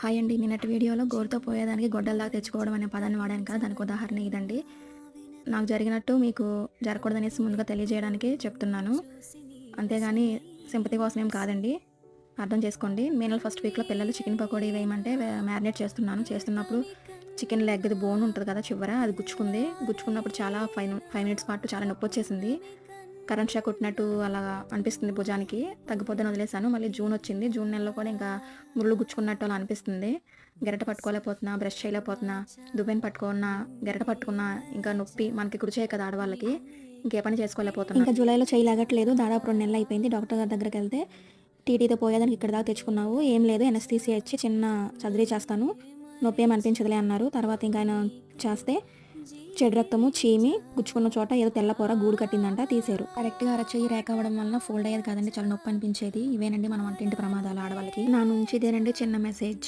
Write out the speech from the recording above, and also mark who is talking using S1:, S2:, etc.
S1: Hi అండి. నిన్నటి వీడియోలో గోరుతో పోయేదానికి గొడ్డల్లాగా తెచ్చుకోవడం అనే పదాన్ని వాడాను కదా. దానికి ఉదాహరణ ఇదండి. నాకు జరిగినట్టు మీకు జరగకూడదనేసి ముందుగా తెలియజేయడానికి చెప్తున్నాను. అంతేగాని సింపతి కోసం ఏం కాదండి. అర్థం చేసుకోండి. నేను ఫస్ట్ వీక్లో పిల్లలు చికెన్ పకోడీ వేయమంటే మ్యారినేట్ చేస్తున్నాను. చేస్తున్నప్పుడు చికెన్ లెగ్ అది బోన్ ఉంటుంది కదా చివర అది గుచ్చుకుంది. గుచ్చుకున్నప్పుడు చాలా ఫైవ్ ఫైవ్ మినిట్స్ పాటు చాలా నొప్పి వచ్చేసింది. కరెంట్ షాక్ కొట్టినట్టు అలా అనిపిస్తుంది భుజానికి. తగ్గిపోద్దని వదిలేసాను మళ్ళీ జూన్ వచ్చింది. జూన్ నెలలో కూడా ఇంకా ముళ్ళు గుచ్చుకున్నట్టు అలా అనిపిస్తుంది. గెరట పట్టుకోలేకపోతున్నా బ్రష్ చేయలేకపోతున్నా దుబ్బెని పట్టుకున్నా గెరట పట్టుకున్నా ఇంకా నొప్పి మనకి కుడిచే కదా ఆడవాళ్ళకి. ఇంకే పని చేసుకోలేకపోతున్నా. ఇంకా జూలైలో చేయలాగట్లేదు దాదాపు రెండు నెలలు అయిపోయింది. డాక్టర్ గారి దగ్గరికి వెళ్తే టీటీతో పోయేదానికి ఇక్కడ దాకా తెచ్చుకున్నావు. ఏం లేదు. ఎనస్థీసీ వచ్చి చిన్న సర్జరీ చేస్తాను. నొప్పి ఏం అనిపించదులే అన్నారు. తర్వాత ఇంకా ఆయన చేస్తే చెడు రక్తము చీమి గుచ్చుకున్న చోట ఏదో తెల్ల పొర గూడు కట్టిందంట తీసారు. కరెక్ట్గా అరచేయి రేక అవ్వడం వలన ఫోల్డ్ అయ్యేది కదండి చాలా నొప్పి అనిపించేది. ఇవేనండి మన వంటింటి ప్రమాదాలు ఆడవాళ్ళకి. నా నుంచి ఇదేనండి చిన్న మెసేజ్